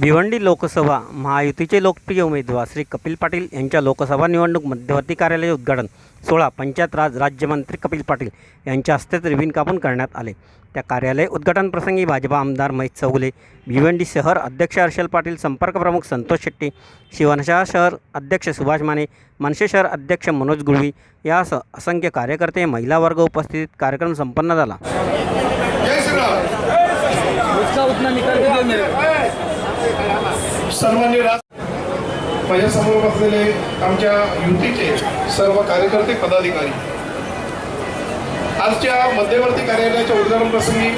भिवंडी लोकसभा महायुतीचे लोकप्रिय उमेदवार श्री कपिल पाटील यांच्या लोकसभा निवडणूक मध्यवर्ती कार्यालय उद्घाटन सोळा पंचायत राज राज्यमंत्री कपिल पाटील यांच्या हस्तेच रिबीन कापून करण्यात आले. त्या कार्यालय उद्घाटन प्रसंगी भाजपा आमदार महेश चौगुले भिवंडी शहर अध्यक्ष हर्षल पाटील संपर्क प्रमुख संतोष शेट्टी शिवनशा शहर अध्यक्ष सुभाष माने मनसे शहर अध्यक्ष मनोज गुळवी यासह असंख्य कार्यकर्ते महिला वर्ग उपस्थित कार्यक्रम संपन्न झाला. सर्वांनी राज माझ्यासमोर बसलेले आमच्या युतीचे सर्व कार्यकर्ते पदाधिकारी. आजच्या मध्यवर्ती कार्यालयाच्या उद्घाटन प्रसंगी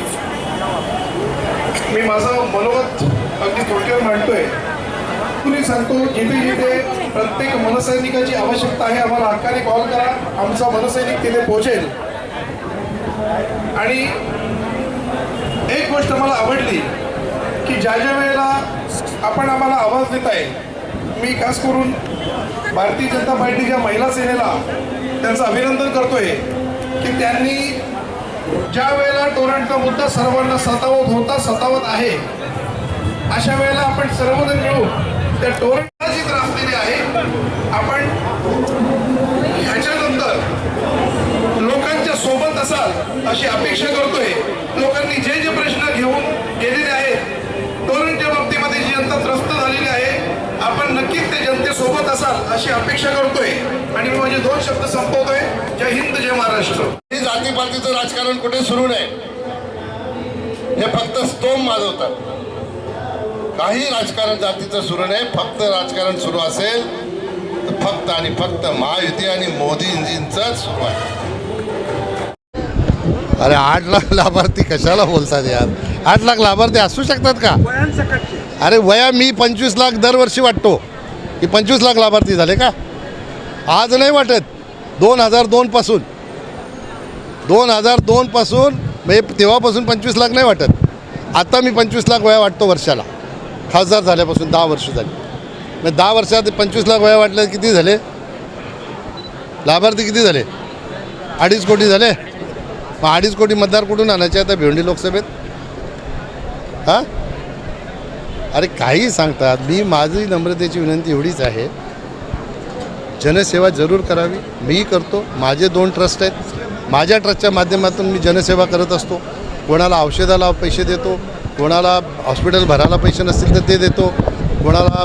मी माझं मनोगत अगदी थोडक्यात मांडतोय. कुणी सांगतो जिथे जिथे प्रत्येक मनसैनिकाची आवश्यकता आहे आम्हाला हक्काने कॉल करा आमचा मनसैनिक तिथे पोहोचेल. आणि एक गोष्ट मला आवडली की ज्या ज्या वेळेला आपण आम्हाला आवाज देताय मी खास करून भारतीय जनता पार्टीच्या महिला सेनेला त्यांचं अभिनंदन करतोय की त्यांनी ज्या वेळेला टोरंटचा मुद्दा सर्वांना सतावत होता सतावत आहे अशा वेळेला आपण सर्वजण मिळून त्या टोरंटला जी त्रास दिली आहे. आपण ह्याच्यानंतर लोकांच्या सोबत असाल अशी अपेक्षा करतोय. लोकांनी जे जे प्रश्न घेऊन गेलेले आहेत टोरंटच्या बाबतीत जनता त्रस्त झालेली आहे. आपण नक्कीच ते जनतेसोबत असाल अशी अपेक्षा करतोय. आणि मी माझे दोन शब्द संपवतोय. जय हिंद जय महाराष्ट्र. ही जातीपातीचं राजकारण कुठे सुरू नाही. हे फक्त स्तोम माजवतात. काही राजकारण जातीचं सुरू नाही. फक्त राजकारण सुरू असेल तर फक्त आणि फक्त महायुती आणि मोदींजींचंच सुरू आहे. अरे आठ लाख लाभार्थी कशाला बोलतात यार? आठ लाख लाभार्थी असू शकतात का? अरे वया मी पंचवीस लाख दरवर्षी वाटतो. की पंचवीस लाख लाभार्थी झाले का? आज नाही वाटत. दोन हजार दोनपासून दोन हजार दोनपासून म्हणजे तेव्हापासून पंचवीस लाख नाही वाटत. आता मी पंचवीस लाख वया वाटतो वर्षाला. खासदार झाल्यापासून दहा वर्ष झाली. मग दहा वर्षात पंचवीस लाख वया वाटल्या किती झाले? लाभार्थी किती झाले? अडीच कोटी झाले? मग अडीच कोटी मतदार कुठून आणायचे आता भिवंडी लोकसभेत? हां? अरे काही सांगतात. मी माझी नम्रतेची विनंती एवढीच आहे. जनसेवा जरूर करावी. मीही करतो. माझे दोन ट्रस्ट आहेत. माझ्या ट्रस्टच्या माध्यमातून मी जनसेवा करत असतो. कोणाला औषधाला पैसे देतो कोणाला हॉस्पिटल भरायला पैसे नसतील तर ते देतो कोणाला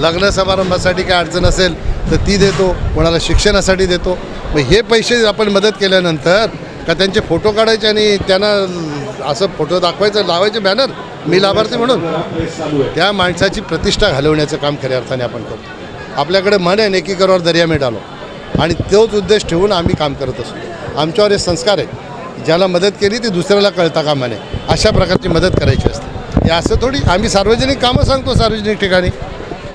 लग्न समारंभासाठी काय अडचण असेल तर ती देतो कोणाला शिक्षणासाठी देतो. मग हे पैसे आपण मदत केल्यानंतर का त्यांचे फोटो काढायचे आणि त्यांना असं फोटो दाखवायचं लावायचे बॅनर मी लाभार्थी म्हणून. त्या माणसाची प्रतिष्ठा घालवण्याचं काम खऱ्या अर्थाने आपण करतो. आपल्याकडे मन आहे नेकी दर्या मिळालो. आणि तोच उद्देश ठेवून आम्ही काम करत असतो. आमच्यावर हे संस्कार आहे. ज्याला मदत केली ती दुसऱ्याला कळता कामाने अशा प्रकारची मदत करायची असते. हे असं थोडी आम्ही सार्वजनिक कामं सांगतो सार्वजनिक ठिकाणी.